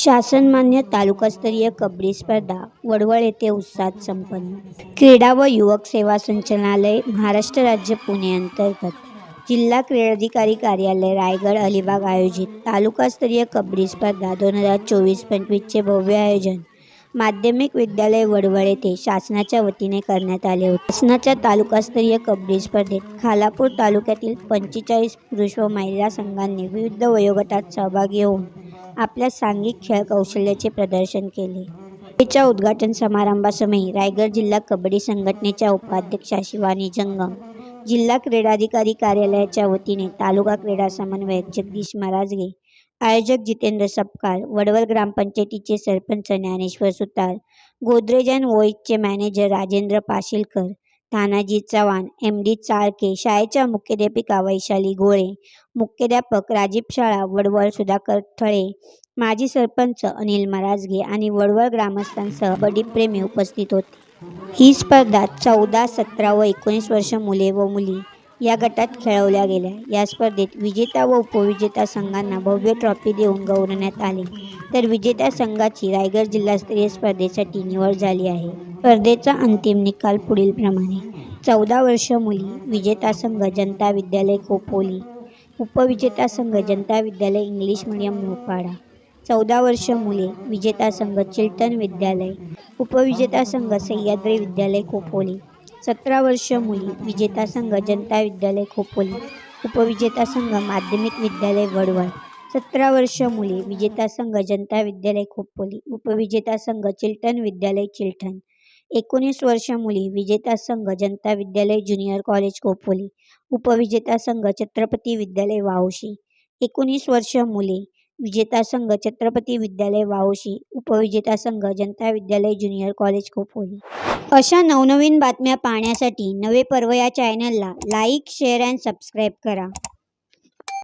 शासनमान्य तालुकास्तरीय कबड्डी स्पर्धा वडवळ येथे उत्साहात संपन्न. क्रीडा व युवक सेवा संचालनालय महाराष्ट्र राज्य पुणे अंतर्गत. जिल्हा क्रीडाधिकारी कार्यालय रायगड अलिबाग आयोजित तालुकास्तरीय कबड्डी स्पर्धा दोन हजार चोवीस पंचवीसचे भव्य आयोजन. माध्यमिक विद्यालय वडवळ येथे शासनाच्या वतीने करण्यात आले होते. शासनाच्या तालुकास्तरीय कबड्डी स्पर्धेत खालापूर तालुक्यातील पंचेचाळीस पुरुष व महिला संघांनी विविध वयोगटात सहभागी होऊन आपल्या सांघिक खेळ कौशल्याचे प्रदर्शन केले. तिच्या उद्घाटन समारंभासमयी रायगड जिल्हा कबड्डी संघटनेच्या उपाध्यक्षा शिवानी जंगम जिल्हा क्रीडाधिकारी कार्यालयाच्या वतीने तालुका क्रीडा समन्वयक जगदीश महाराजगे आयोजक जितेंद्र सपकाळ वडवल ग्रामपंचायतीचे sarpanch Dnyaneshwar Sutar Godrej and वोईजचे manager Rajendra Pashilkar Tanaji Chavan M D Chalke शाळेच्या मुख्याध्यापिका वैशाली गोळे मुख्याध्यापक राजीव शाळा वडवळ सुधाकर थळे माजी सरपंच अनिल मराजगे आणि वडवळ ग्रामस्थांसह बडीप्रेमी उपस्थित होते. ही स्पर्धा चौदा सतरा व एकोणीस वर्ष मुले व मुली या गटात खेळवल्या गेल्या. या स्पर्धेत विजेता व उपविजेता संघांना भव्य ट्रॉफी देऊन गौरवण्यात आले. तर विजेत्या संघाची रायगड जिल्हास्तरीय स्पर्धेसाठी निवड झाली आहे. स्पर्धेचा अंतिम निकाल पुढीलप्रमाणे चौदा वर्ष मुली विजेता संघ जनता विद्यालय खोपोली उपविजेता संघ जनता विद्यालय इंग्लिश मीडियम मोपाडा चौदा वर्ष मुले विजेता संघ चिल्टन विद्यालय. उपविजेता संघ सह्याद्री विद्यालय खोपोली सतरा वर्ष मुली विजेता संघ जनता विद्यालय खोपोली उपविजेता संघ माध्यमिक विद्यालय वडवळ सतरा वर्ष मुले. विजेता संघ जनता विद्यालय खोपोली. उपविजेता संघ चिल्टन विद्यालय चिल्टन. एकोणीस वर्ष मुली. विजेता संघ जनता विद्यालय ज्युनियर कॉलेज खोपोली. उपविजेता संघ छत्रपती विद्यालय वाहोशी. एकोणीस वर्ष मुले. विजेता संघ छत्रपती विद्यालय वाहोशी. उपविजेता संघ जनता विद्यालय ज्युनियर कॉलेज खोपोली. अशा नवनवीन बातम्या पाहण्यासाठी नवे पर्व या चॅनलला लाईक शेअर अँड सबस्क्राईब करा.